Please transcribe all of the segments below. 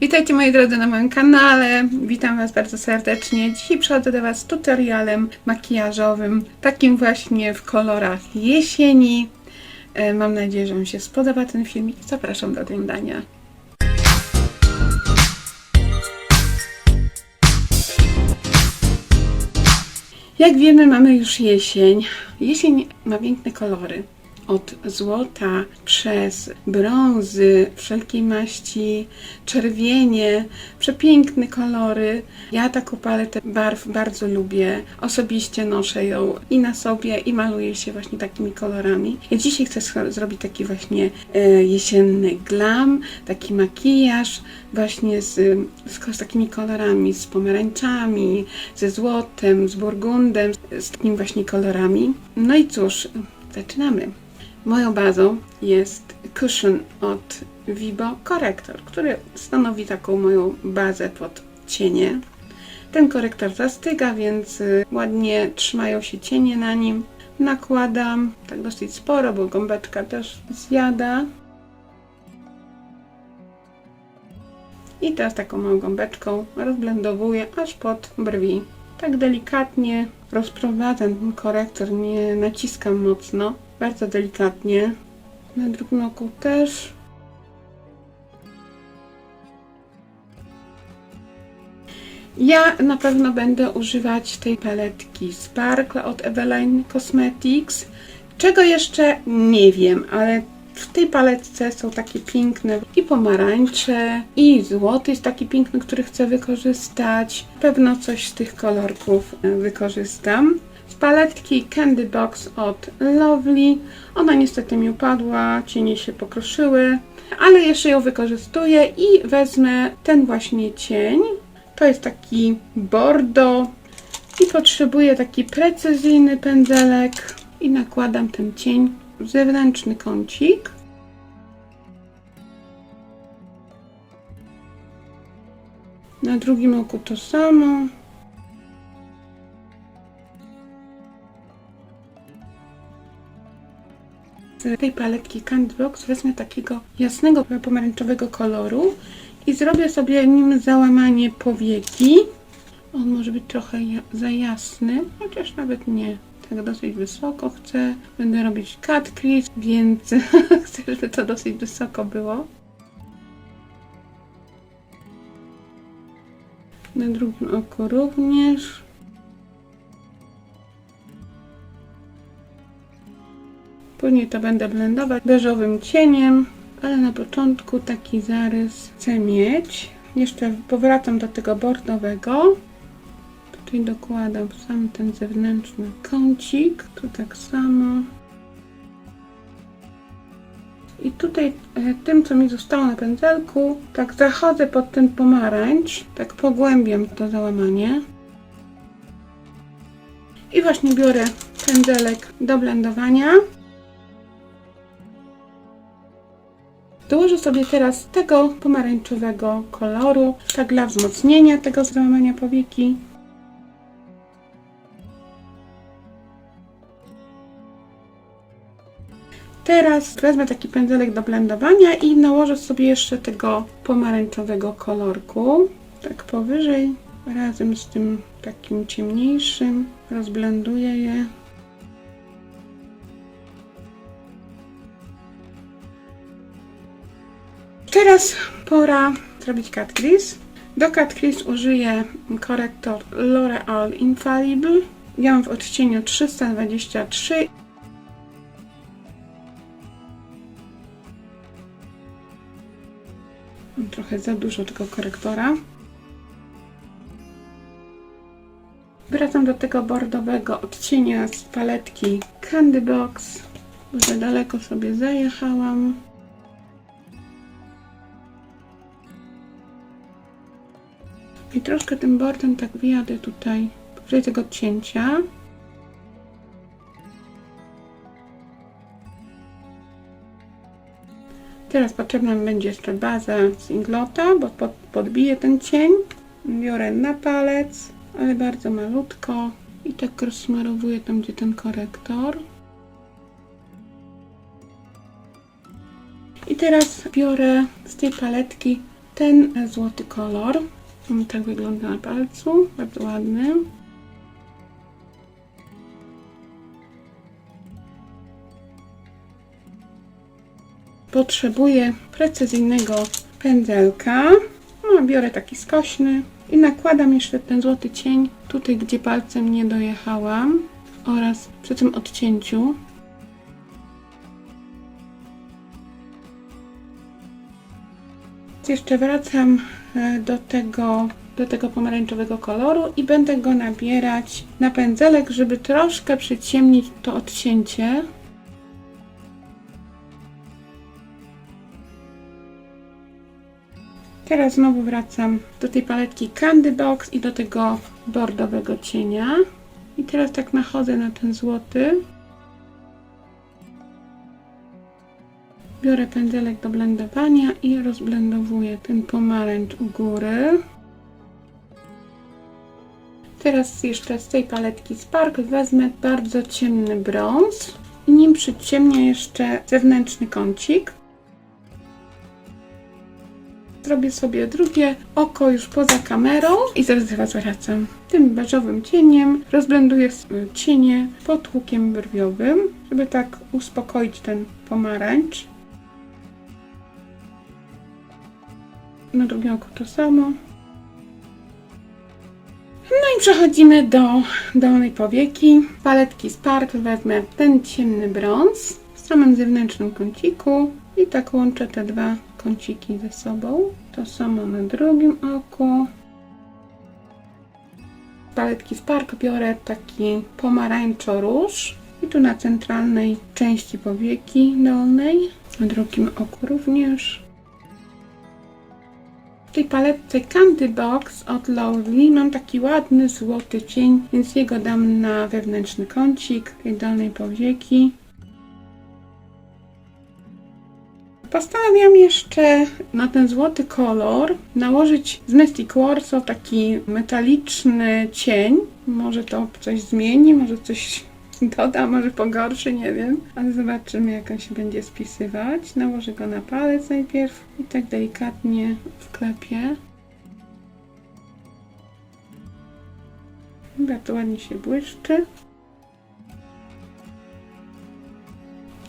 Witajcie moi drodzy na moim kanale. Witam Was bardzo serdecznie. Dzisiaj przychodzę do Was z tutorialem makijażowym, takim właśnie w kolorach jesieni. E, Mam nadzieję, że Wam się spodoba ten filmik. Zapraszam do oglądania. Jak wiemy, mamy już jesień. Jesień ma piękne kolory. Od złota przez brązy, wszelkiej maści, czerwienie, przepiękne kolory. Ja taką paletę barw bardzo lubię. Osobiście noszę ją i na sobie, i maluję się właśnie takimi kolorami. Ja dzisiaj chcę zrobić taki właśnie e, jesienny glam, taki makijaż właśnie z, z, z takimi kolorami, z pomarańczami, ze złotem, z burgundem, z takimi właśnie kolorami. No i cóż, zaczynamy. Moją bazą jest cushion od Vibo Corrector, który stanowi taką moją bazę pod cienie. Ten korektor zastyga, więc y, ładnie trzymają się cienie na nim. Nakładam tak dosyć sporo, bo gąbeczka też zjada. I teraz taką małą gąbeczką rozblendowuję aż pod brwi. Tak delikatnie rozprowadzam ten korektor, nie naciskam mocno, bardzo delikatnie. Na drugim oku też. Ja na pewno będę używać tej paletki Sparkle od Eveline Cosmetics. Czego jeszcze nie wiem, ale w tej paletce są takie piękne i pomarańcze, i złoty jest taki piękny, który chcę wykorzystać. Pewno coś z tych kolorków e, wykorzystam. Paletki Candy Box od Lovely. Ona niestety mi upadła, cienie się pokruszyły, ale jeszcze ją wykorzystuję i wezmę ten właśnie cień. To jest taki bordo i potrzebuję taki precyzyjny pędzelek i nakładam ten cień w zewnętrzny kącik. Na drugim oku to samo. Tej paletki Candbox wezmę takiego jasnego pomarańczowego koloru i zrobię sobie nim załamanie powieki. On może być trochę za jasny, chociaż nawet nie. Tak dosyć wysoko chcę. Będę robić cut crease, więc chcę, żeby to dosyć wysoko było. Na drugim oku również. Później to będę blendować beżowym cieniem, ale na początku taki zarys chcę mieć. Jeszcze powracam do tego bordowego. Tutaj dokładam sam ten zewnętrzny kącik. Tu tak samo. I tutaj e, tym, co mi zostało na pędzelku, tak zachodzę pod ten pomarańcz, tak pogłębiam to załamanie. I właśnie biorę pędzelek do blendowania. Dołożę sobie teraz tego pomarańczowego koloru, tak dla wzmocnienia tego załamania powieki. Teraz wezmę taki pędzelek do blendowania i nałożę sobie jeszcze tego pomarańczowego kolorku. Tak powyżej, razem z tym takim ciemniejszym. Rozblenduję je. Teraz pora zrobić cut crease. Do cut crease użyję korektor L'Oreal Infallible. Ja mam w odcieniu 323 Mam trochę za dużo tego korektora. Wracam do tego bordowego odcienia z paletki Candy Box. Za daleko sobie zajechałam. I troszkę tym bordem tak wyjadę tutaj powyżej tego cięcia. Teraz potrzebna mi będzie jeszcze baza z Inglota, bo pod, podbiję ten cień. Biorę na palec, ale bardzo malutko. I tak rozsmarowuję tam, gdzie ten korektor. I teraz biorę z tej paletki ten złoty kolor. On tak wygląda na palcu, bardzo ładny. Potrzebuję precyzyjnego pędzelka. No, biorę taki skośny i nakładam jeszcze ten złoty cień tutaj, gdzie palcem nie dojechałam oraz przy tym odcięciu. Jeszcze wracam do tego, do tego pomarańczowego koloru i będę go nabierać na pędzelek, żeby troszkę przyciemnić to odcięcie. Teraz znowu wracam do tej paletki Candy Box i do tego bordowego cienia. I teraz tak nachodzę na ten złoty. Biorę pędzelek do blendowania i rozblendowuję ten pomarańcz u góry. Teraz jeszcze z tej paletki Spark wezmę bardzo ciemny brąz i nim przyciemnię jeszcze zewnętrzny kącik. Zrobię sobie drugie oko już poza kamerą i zaraz do Was wracam. Tym beżowym cieniem rozblenduję cienie pod łukiem brwiowym, żeby tak uspokoić ten pomarańcz. Na drugim oku to samo. No i przechodzimy do dolnej powieki. Paletki Spark wezmę ten ciemny brąz w samym zewnętrznym kąciku i tak łączę te dwa kąciki ze sobą. To samo na drugim oku. Paletki Spark biorę taki pomarańczo-róż i tu na centralnej części powieki dolnej, na drugim oku również. W tej paletce Candy Box od Lovely mam taki ładny złoty cień, więc jego dam na wewnętrzny kącik tej dolnej powieki. Postanowiłam jeszcze na ten złoty kolor nałożyć z Mystic Warsaw taki metaliczny cień. Może to coś zmieni, może coś doda, może pogorszy, nie wiem. Ale zobaczymy jak on się będzie spisywać. Nałożę go na palec najpierw i tak delikatnie wklepię. Bardzo ładnie się błyszczy.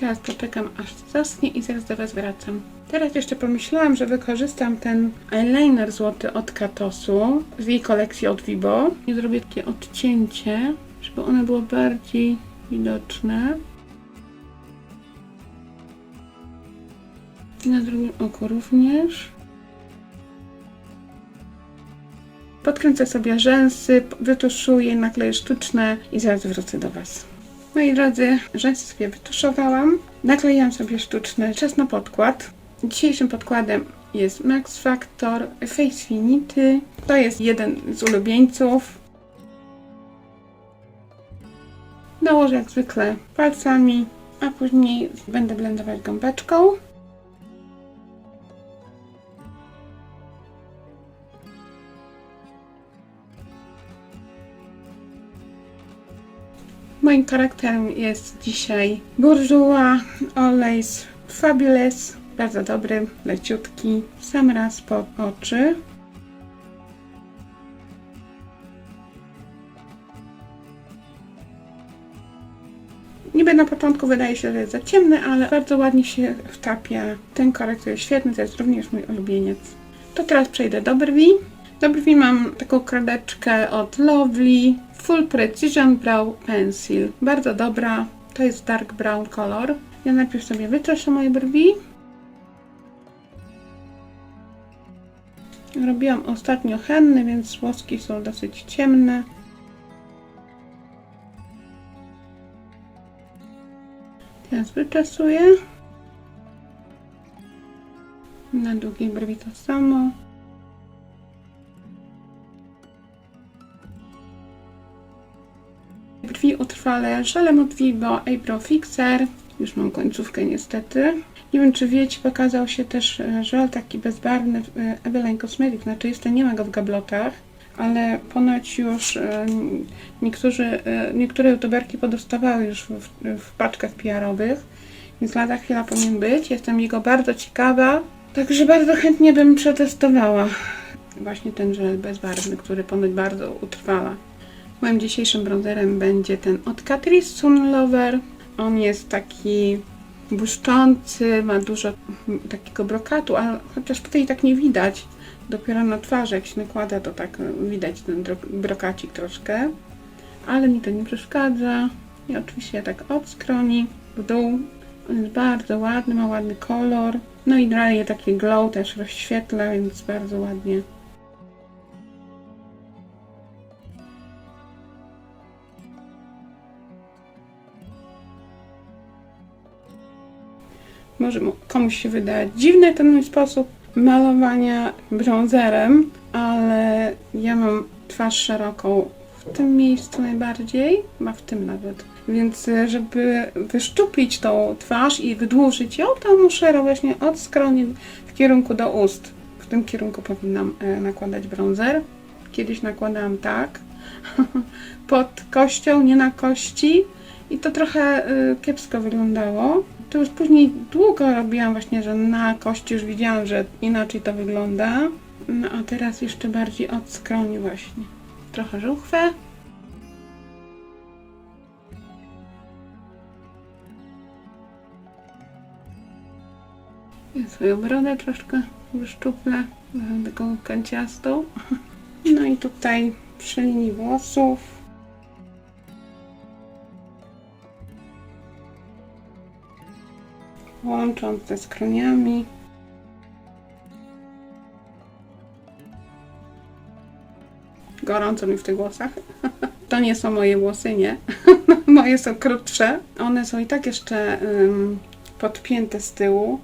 Teraz poczekam aż zaschnie i zaraz do Was wracam. Teraz jeszcze pomyślałam, że wykorzystam ten eyeliner złoty od Katosu z jej kolekcji od Vibo i zrobię takie odcięcie, żeby one było bardziej widoczne. I na drugim oku również. Podkręcę sobie rzęsy, wytuszuję, nakleję sztuczne i zaraz wrócę do Was. Moi drodzy, rzęsy sobie wytuszowałam. Naklejam sobie sztuczny czas na podkład. Dzisiejszym podkładem jest Max Factor Face Finity. To jest jeden z ulubieńców. Nałożę jak zwykle palcami, a później będę blendować gąbeczką. Moim charakterem jest dzisiaj Bourgeois Always Fabulous. Bardzo dobry, leciutki, sam raz pod oczy. Niby na początku wydaje się, że jest za ciemny, ale bardzo ładnie się wtapia. Ten korektor jest świetny, to jest również mój ulubieniec. To teraz przejdę do brwi. Do brwi mam taką kredeczkę od Lovely Full Precision Brow Pencil. Bardzo dobra, to jest dark brown kolor. Ja najpierw sobie wyczeszę moje brwi. Robiłam ostatnio henny, więc włoski są dosyć ciemne. Teraz wyczesuję. Na długiej brwi to samo. Brwi utrwale żelem od Vibo Eyebrow Fixer. Już mam końcówkę niestety. Nie wiem czy wiecie, pokazał się też e, żel taki bezbarwny w e, Eveline Cosmetics. Znaczy jeszcze nie ma go w gablotach, ale ponoć już e, niektórzy, e, niektóre youtuberki podostawały już w, w paczkach PR-owych, więc lada chwila powinien być. Jestem jego bardzo ciekawa. Także bardzo chętnie bym przetestowała właśnie ten żel bezbarwny, który ponoć bardzo utrwala. Moim dzisiejszym bronzerem będzie ten od Catrice Sun Lover. On jest taki błyszczący, ma dużo takiego brokatu, ale chociaż tutaj tak nie widać. Dopiero na twarzy, jak się nakłada, to tak e, widać ten brokacik troszkę. Ale mi to nie przeszkadza. I oczywiście tak od skroni w dół. On jest bardzo ładny, ma ładny kolor. No i daje taki glow, też rozświetla, więc bardzo ładnie. Może mu- komuś się wydać dziwny ten mój sposób malowania brązerem, ale ja mam twarz szeroką w tym miejscu najbardziej, ma w tym nawet. Więc e, żeby wyszczuplić tą twarz i wydłużyć ją, to muszę właśnie od skroni w kierunku do ust. W tym kierunku powinnam e, nakładać brązer. Kiedyś nakładałam tak, pod kością, nie na kości i to trochę y, kiepsko wyglądało. To już później długo robiłam właśnie, że na kości już widziałam, że inaczej to wygląda. No a teraz jeszcze bardziej od skroni właśnie. Trochę żuchwę. Ja swoją brodę troszkę wyszczuplę, taką kanciastą. No i tutaj przy linii włosów łącząc ze skroniami. Gorąco mi w tych włosach. To nie są moje włosy, nie. moje są krótsze. One są i tak jeszcze ym, podpięte z tyłu,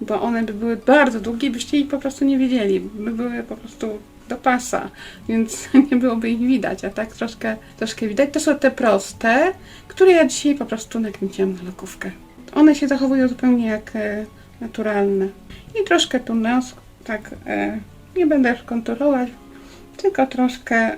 bo one by były bardzo długie, byście ich po prostu nie widzieli. By były po prostu do pasa, więc nie byłoby ich widać, a tak troszkę, troszkę widać. To są te proste, które ja dzisiaj po prostu nakręciłam na lokówkę. One się zachowują zupełnie jak e, naturalne. I troszkę tu nos, tak e, nie będę już konturować, tylko troszkę e,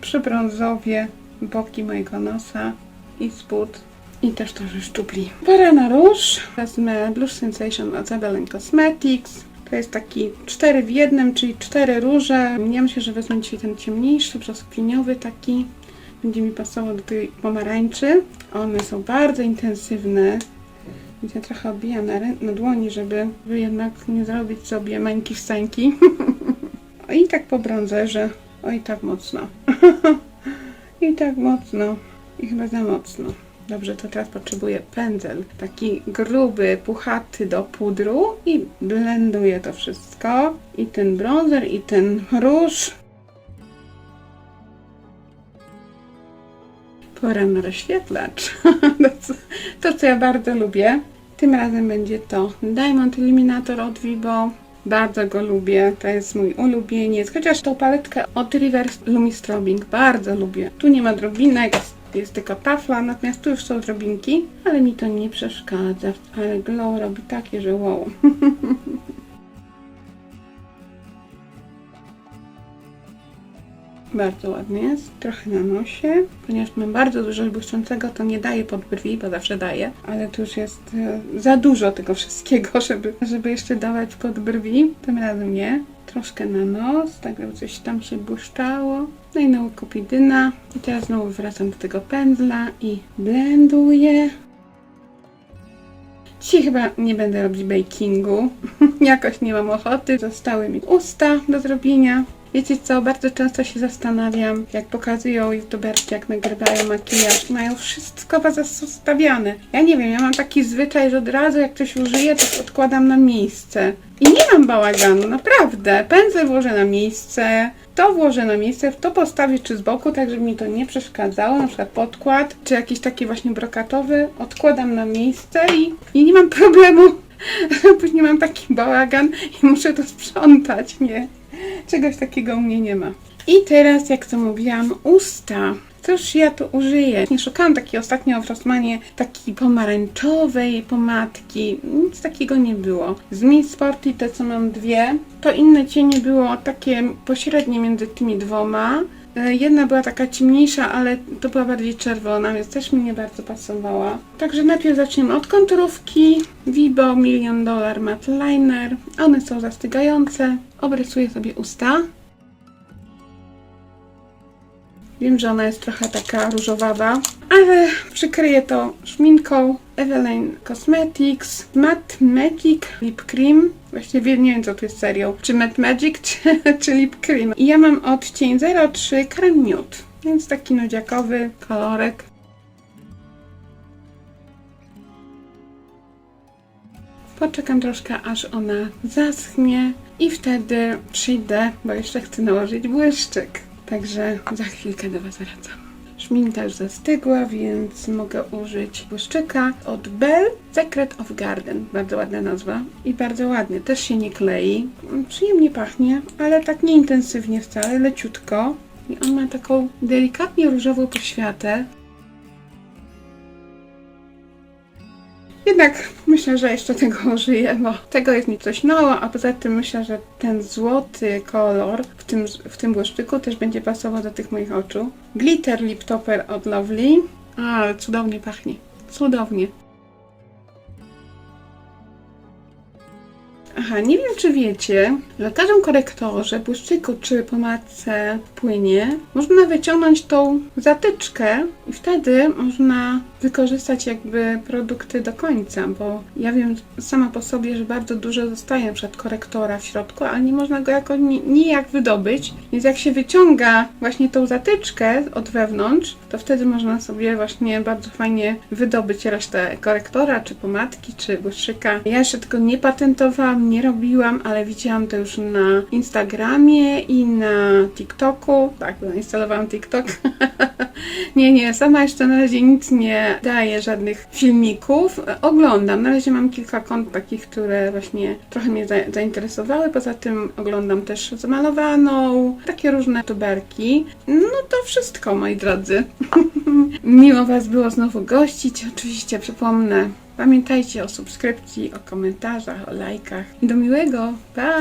przybrązowię boki mojego nosa i spód. I też to szczupli. Pora na róż. Wezmę Blush Sensation od Zebelin Cosmetics. To jest taki 4 w jednym, czyli 4 róże. Ja myślę, że wezmę dzisiaj ten ciemniejszy, brzoskwiniowy taki. Będzie mi pasował do tej pomarańczy. One są bardzo intensywne. Więc ja trochę obijam na, na dłoni, żeby jednak nie zrobić sobie mańki wstańki. I tak po brązerze. Oj, tak mocno. I tak mocno. I chyba za mocno. Dobrze, to teraz potrzebuję pędzel. Taki gruby, puchaty do pudru i blenduję to wszystko. I ten brązer, i ten róż. Pora na rozświetlacz. to, co ja bardzo lubię. Tym razem będzie to Diamond Illuminator od Vivo. Bardzo go lubię, to jest mój ulubieniec. Chociaż tą paletkę od Reverse Lumistrobing bardzo lubię. Tu nie ma drobinek, jest tylko tafla, natomiast tu już są drobinki, ale mi to nie przeszkadza. Ale glow robi takie, że wow. Bardzo ładnie jest. Trochę na nosie. Ponieważ mam bardzo dużo błyszczącego, to nie daję pod brwi, bo zawsze daję. Ale tu już jest e, za dużo tego wszystkiego, żeby, żeby jeszcze dawać pod brwi. Tym razem nie. Troszkę na nos, tak żeby coś tam się błyszczało. No i na oko pidyna. I teraz znowu wracam do tego pędzla i blenduję. Dzisiaj chyba nie będę robić bakingu. Jakoś nie mam ochoty. Zostały mi usta do zrobienia. Wiecie co, bardzo często się zastanawiam, jak pokazują youtuberki, jak nagrywają makijaż, mają wszystko zostawiane. Ja nie wiem, ja mam taki zwyczaj, że od razu jak coś użyję, to odkładam na miejsce. I nie mam bałaganu, naprawdę. Pędzel włożę na miejsce, to włożę na miejsce, to postawię czy z boku, tak żeby mi to nie przeszkadzało, na przykład podkład, czy jakiś taki właśnie brokatowy, odkładam na miejsce i, i nie mam problemu, później mam taki bałagan i muszę to sprzątać, nie. Czegoś takiego u mnie nie ma. I teraz, jak to mówiłam, usta. Cóż ja tu użyję? Nie szukałam takiej ostatnio w Rossmanie takiej pomarańczowej pomadki. Nic takiego nie było. Z Miss Sporty, te co mam dwie, to inne cienie było takie pośrednie między tymi dwoma. E, Jedna była taka ciemniejsza, ale to była bardziej czerwona, więc też mi nie bardzo pasowała. Także najpierw zaczniemy od konturówki. Vibo Million Dollar Matte Liner. One są zastygające. Obrysuję sobie usta. Wiem, że ona jest trochę taka różowawa, ale przykryję to szminką Eveline Cosmetics Matte Magic Lip Cream. Właściwie nie wiem, co tu jest serią. Czy Matte Magic, czy, czy Lip Cream. I ja mam odcień 03 Creme Nude, więc taki nudziakowy kolorek. Poczekam troszkę, aż ona zaschnie i wtedy przyjdę, bo jeszcze chcę nałożyć błyszczyk. Także za chwilkę do Was wracam. Szminka już zastygła, więc mogę użyć błyszczyka od Belle Secret of Garden. Bardzo ładna nazwa i bardzo ładnie. Też się nie klei. Przyjemnie pachnie, ale tak nie intensywnie wcale, leciutko. I on ma taką delikatnie różową poświatę. Jednak myślę, że jeszcze tego użyję, bo tego jest mi coś mało, a poza tym myślę, że ten złoty kolor w tym, w tym błyszczyku też będzie pasował do tych moich oczu. Glitter Lip Topper od Lovely. A, cudownie pachnie. Cudownie. Aha, nie wiem czy wiecie, że w korektorze, błyszczyku czy pomadce płynie można wyciągnąć tą zatyczkę i wtedy można wykorzystać jakby produkty do końca, bo ja wiem sama po sobie, że bardzo dużo zostaje przykład korektora w środku, ale nie można go jako ni- nijak wydobyć, więc jak się wyciąga właśnie tą zatyczkę od wewnątrz, to wtedy można sobie właśnie bardzo fajnie wydobyć resztę korektora, czy pomadki, czy błyszczyka. Ja jeszcze tego nie patentowałam, nie robiłam, ale widziałam to już na Instagramie i na TikToku. Tak, zainstalowałam TikTok. nie, nie, sama jeszcze na razie nic nie daję, żadnych filmików. Oglądam, na razie mam kilka kont takich, które właśnie trochę mnie za zainteresowały. Poza tym oglądam też zamalowaną, takie różne tuberki. No to wszystko, moi drodzy. Miło Was było znowu gościć. Oczywiście przypomnę, pamiętajcie o subskrypcji, o komentarzach, o lajkach. Do miłego. Pa!